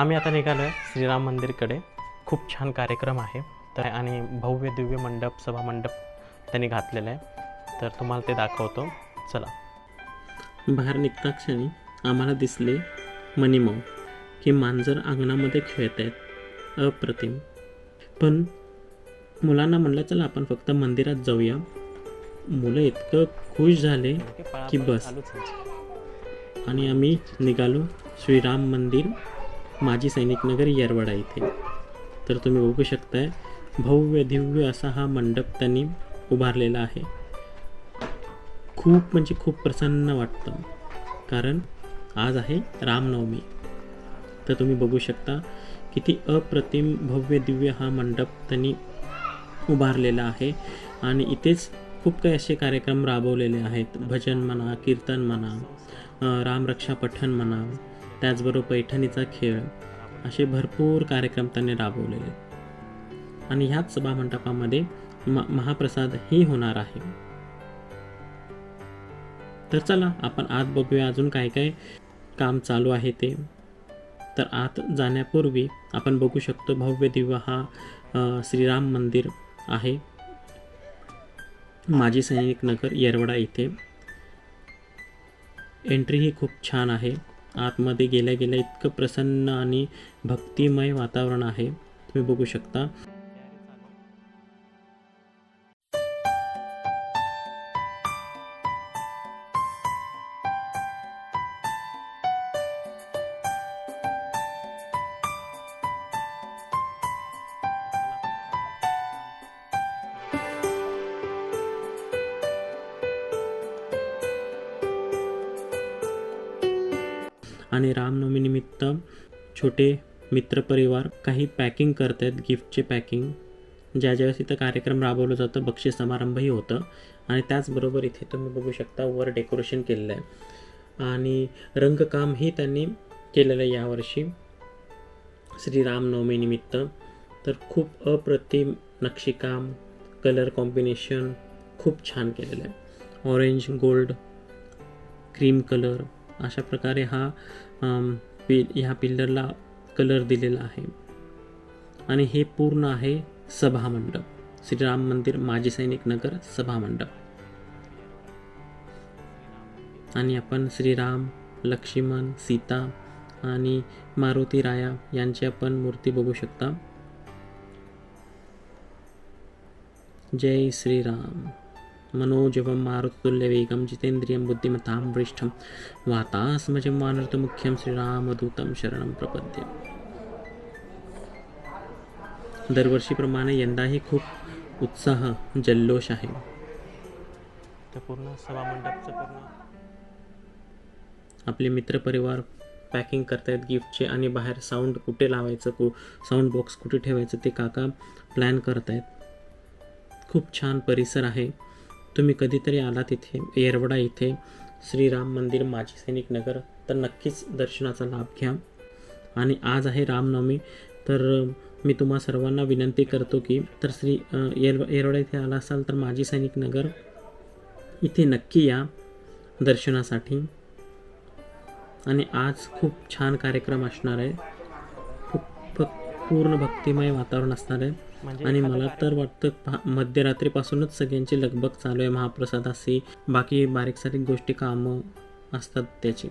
आम्ही आता निघालो आहे श्रीराम मंदिरकडे. खूप छान कार्यक्रम आहे. तर आणि भव्य दिव्य मंडप सभा मंडप त्यांनी घातलेला आहे. तर तुम्हाला ते दाखवतो. चला. बाहेर निघता क्षणी आम्हाला दिसले मनीमऊ की मांजर अंगणामध्ये खेळत आहेत. अप्रतिम. पण मुलांना म्हणलं चला आपण फक्त मंदिरात जाऊया. मुलं इतकं खुश झाले की बस. आणि आम्ही निघालो. श्रीराम मंदिर माजी सैनिक नगर येरवडा इथे. तर तुम्ही बघू शकताय भव्य दिव्य असा हा मंडप त्यांनी उभारलेला आहे. खूप म्हणजे खूप प्रसन्न वाटतं कारण आज आहे रामनवमी. तर तुम्ही बघू शकता किती अप्रतिम भव्य दिव्य हा मंडप त्यांनी उभारलेला आहे. आणि इथेच खूप काही असे कार्यक्रम राबवलेले आहेत. भजन म्हणा कीर्तन म्हणा रामरक्षा पठण म्हणा त्याचबरोबर पैठणीचा खेळ असे भरपूर कार्यक्रम त्यांनी राबवलेले. आणि ह्याच सभामंडपामध्ये म महाप्रसाद ही होणार आहे. तर चला आपण आत बघूया अजून काय काय काम चालू आहे ते. तर आत जाण्यापूर्वी आपण बघू शकतो भव्य दिव्य हा श्रीराम मंदिर आहे. माजी सैनिक नगर येरवडा इथे. एंट्री ही खूप छान आहे. आतमध्ये गेल्या गेल्या इतकं प्रसन्न आणि भक्तिमय वातावरण आहे. तुम्ही बघू शकता. आणि रामनवमीनिमित्त छोटे मित्रपरिवार काही पॅकिंग करत आहेत गिफ्टचे पॅकिंग. ज्या ज्यावेळेस इथं कार्यक्रम राबवलं जातं बक्षीस समारंभही होतं. आणि त्याचबरोबर इथे तुम्ही बघू शकता वर डेकोरेशन केलेलं आहे. आणि रंगकामही त्यांनी केलेलं आहे यावर्षी. श्री रामनवमीनिमित्त. तर खूप अप्रतिम नक्षीकाम कलर कॉम्बिनेशन खूप छान केलेलं आहे. Orange gold cream colour. अशा प्रकारे हा पिल पि ह्या पिल्लरला कलर दिलेला आहे. आणि हे पूर्ण आहे सभामंडप. श्रीराम मंदिर माजी सैनिक नगर सभामंडप. आणि आपण श्रीराम लक्ष्मण सीता आणि मारुती राया यांची आपण मूर्ती बघू शकता. जय श्रीराम. मनोजवं मारुतुल्यवेगं जितेन्द्रियं बुद्धिमतां वरिष्ठं वातास्मजं वानरतमुख्यं श्रीरामदूतं शरणं प्रपद्ये। दरवर्षीप्रमाणे यंदाही खूप उत्साह जल्लोष आहे। पूर्ण सभामंडपचं पूर्ण. आपले मित्रपरिवार पॅकिंग करतायत गिफ्टचे आणि बाहेर साऊंड कुठे लावायचं कु साऊंड बॉक्स कुठे ठेवायचं ते काका प्लॅन करतायत. खूप छान परिसर आहे. तुम्ही कधीतरी आला तिथे येरवडा इथे. श्रीराम मंदिर माजी सैनिक नगर. तर नक्कीच दर्शनाचा लाभ घ्या. आणि आज आहे रामनवमी तर मी तुम्हा सर्वांना विनंती करतो की तर श्री येर येरवडा इथे आला असाल तर माजी सैनिक नगर इथे नक्की या दर्शनासाठी. आणि आज खूप छान कार्यक्रम असणार आहे. पूर्ण भक्तिमय वातावरण असणार आहे. आणि मला तर वाटतं मध्यरात्रीपासूनच सगळ्यांची लगबग चालू आहे. महाप्रसादाशी बाकी बारीक सारीक गोष्टी कामं असतात त्याची.